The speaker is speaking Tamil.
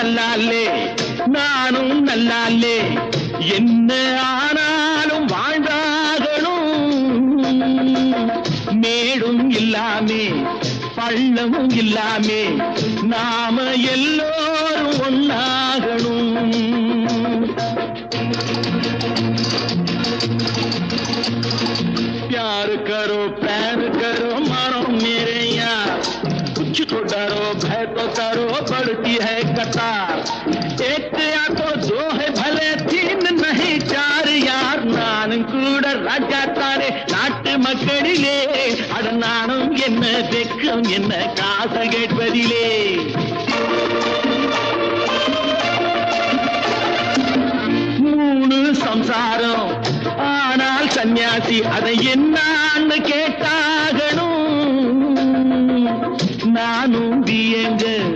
நல்லாலே நானும் நல்லாலே என்ன ஆனாலும் வாழ்ந்தாகணும் மேடும் இல்லாமே பள்ளமும் இல்லாமே நாம எல்லோரும் ஒன்னாகணும் प्यार करो प्यार करो मानो मेरे यार कुछ तो डरो भय तो करो बढ़ती है कतार एक या तो दो है भले तीन नहीं चार यार நானும் கூட ராஜா தானே நாட்டு மக்களிலே அட நானும் என்ன வெக்கம் என்ன காசு கேட்பதிலே மூணு சம்சாரம் ஆனால் சன்னியாசி அதை என்னான்னு கேட்டா நானும் இயங்க